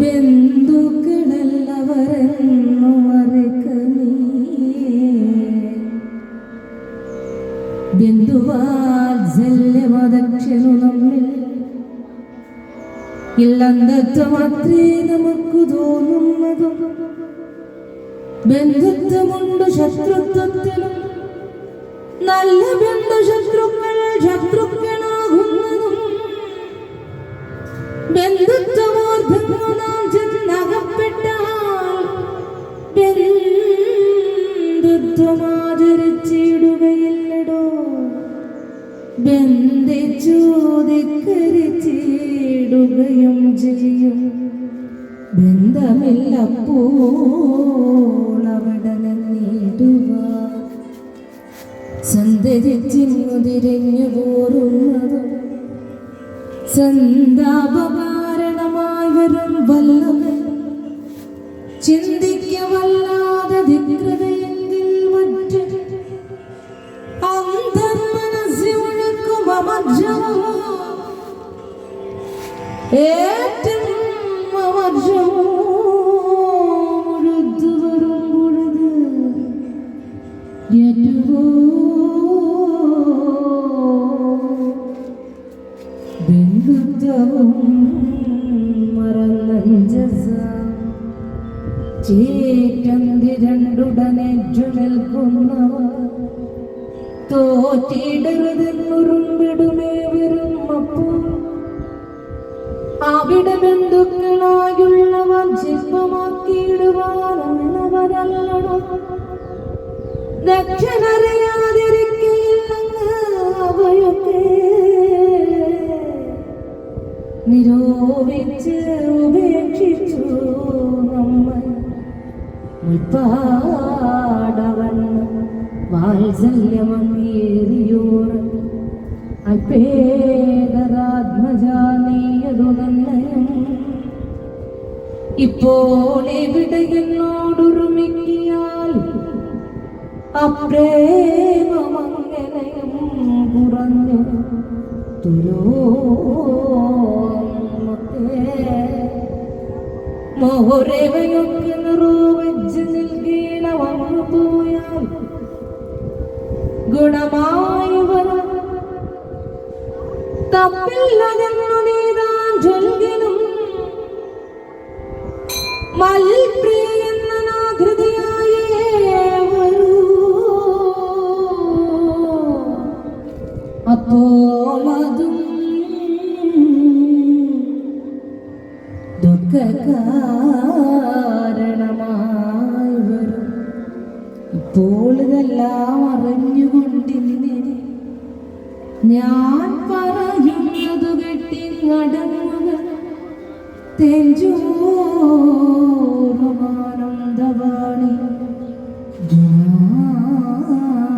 ബന്ധുക്കളെല്ലവരെന്നു മറക്ക നീ ബന്ധുവാത്സല്യമദക്ഷനു നമ്മിൽ ഇല്ലെന്നത്ര മാത്രേ നമുക്ക് തോന്നുന്നതും ബന്ധുത്വമുണ്ട് ശത്രുത്വത്തിലും. നല്ല ബന്ധു ശത്രുക്കൾ ബന്ധുത്വമാചരിച്ചിടുകയില്ലടോ. ചെയ്യും ബന്ധമില്ലപ്പോൾ അവിടെ നിന്നിടുക സന്ദരിച്ചിരുന്നു തിരിഞ്ഞു പോറുന്നതും സന്താപകാരണമായി വരും വല്ലവൻ ചിന്തിക്ക വല്ലാതെ ധികൃതയെങ്കിൽ മറ്റ് അന്തർമനസ്സിയൊഴുക്കും അമർജമോ ഏറ്റവും അമർജമോ ചേറ്റന്തി രണ്ടുടനേറ്റു നിൽക്കുന്നവർ തോറ്റിടരുതെന്നുറുമ്പിടുമേ വരും അപ്പോൾ അവിടെ ബന്ധുക്കളായുള്ളവർ ശില്പമാക്കിയിടുവാനുള്ളവരല്ലടോ ദക്ഷനറിയാതിരിക്കയില്ലങ്ങ് അവയൊക്കെ. നിരോപിച്ച് ഉപേക്ഷിച്ചു. മുൽപ്പാടവണ്ണം വാത്സല്യമേറിയോർ. അൽപേതരാത്മജാനീയതു നന്നയം ഇപ്പോൾ എവിടെ എന്നോടുറുമിക്കിയാൽ അപ്രേമമങ്ങനയും കുറഞ്ഞു തുലോ മോഹരേവയൊക്കെ നിറൂവച്ച് നിൽക്കീണ വന്നു പോയാൽ ഗുണമായി വരും. തപ്പില്ലതെന്നു നീതാൻ ചൊൽകിലും മൽപ്രിയ എന്ന നാകൃതിയായേ വരൂ അപ്പോളിതെല്ലാം അറിഞ്ഞുകൊണ്ടിങ്ങനെ ഞാൻ പറയുന്നതു കെട്ടി നടന്നുക തെഞ്ചോരമാനന്ദവാണി ഞാൻ